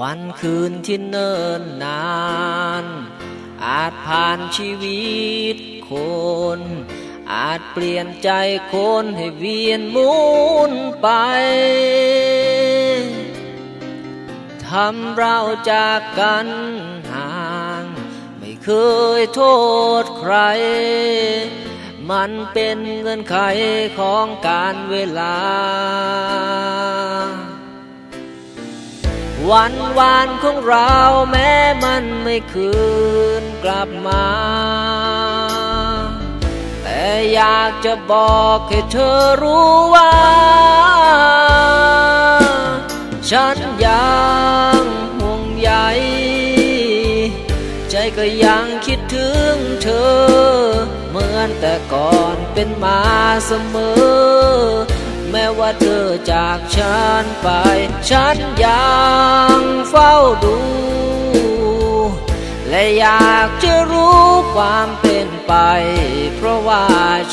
วันคืนที่เนิ่นนาน อาจผ่านชีวิตคน อาจเปลี่ยนใจคนให้เวียนหมุนไป ทำเราจากกันห่าง ไม่เคยโทษใคร มันเป็นเงื่อนไขของการเวลา วันวานของเราแม้มันไม่คืนกลับมา แต่อยากจะบอกให้เธอรู้ว่า ฉันยังห่วงใยใจก็ยังคิดถึงเธอ เหมือนแต่ก่อนเป็นมาเสมอ แม้ว่าเธอจากฉันไป ฉันยังเฝ้าดู และอยากจะรู้ความเป็นไป เพราะว่า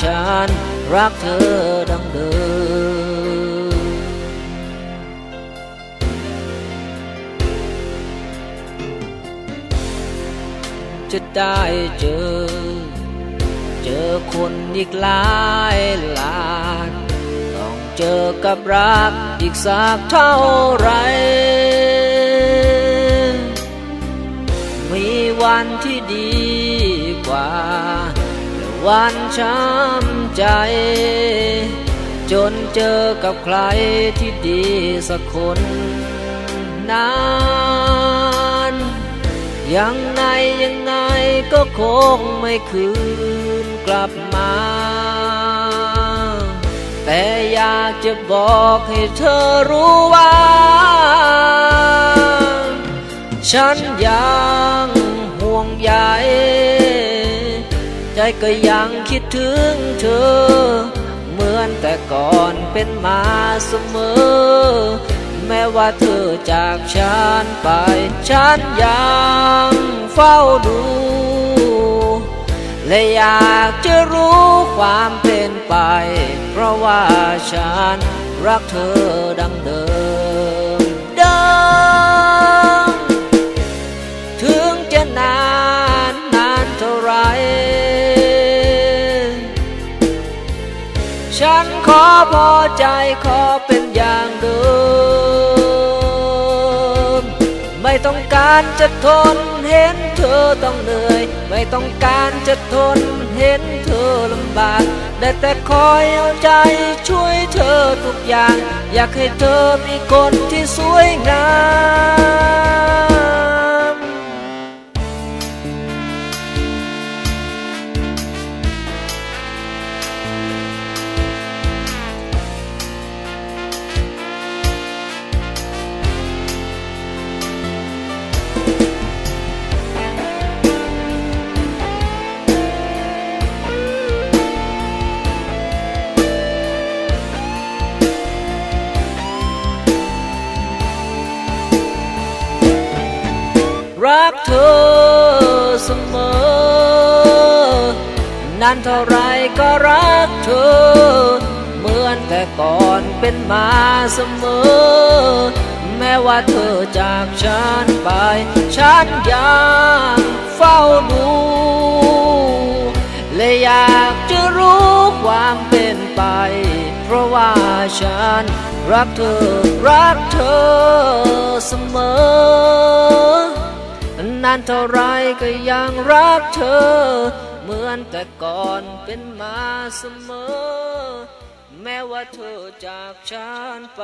ฉันรักเธอดังเดิมจะได้เจอ เจอคนอีกหลายหลากต้อง เจอกับรักอีกสักเท่าไร มีวันที่ดีกว่า วันช้ำใจ จนเจอกับใครที่ดีสักคนนานยังไงยังไงก็คงไม่คืนกลับมา แต่อยากจะบอกให้เธอรู้ว่า ฉันยังห่วงใยใจก็ยังคิดถึงเธอ เหมือนแต่ก่อนเป็นมาเสมอ แม้ว่าเธอจากฉันไป ฉันยังเฝ้าดู และอยากจะรู้ความเป็นไป เพราะว่าฉันรักเธอดังเดิมเดิมถึงจะนานนานเท่าไร ฉันขอพอใจขอเป็นอย่างเดิม ไม่ต้องการจะทนเห็นเธอต้องเหนื่อย ไม่ต้องการจะทนเห็นเธอลำบาก ได้แต่คอยเอาใจช่วยเธอทุกอย่าง อยากให้เธอมีคนที่สวยงาม รักเธอเสมอนานเท่าไรก็รักเธอ เหมือนแต่ก่อนเป็นมาเสมอ แม้ว่าเธอจากฉันไป ฉันยังเฝ้าดูและอยากจะรู้ความเป็นไป เพราะว่าฉันรักเธอ รักเธอเสมอ นานเท่าไรก็ยังรักเธอ เหมือนแต่ก่อนเป็นมาเสมอ แม้ว่าเธอจากฉันไป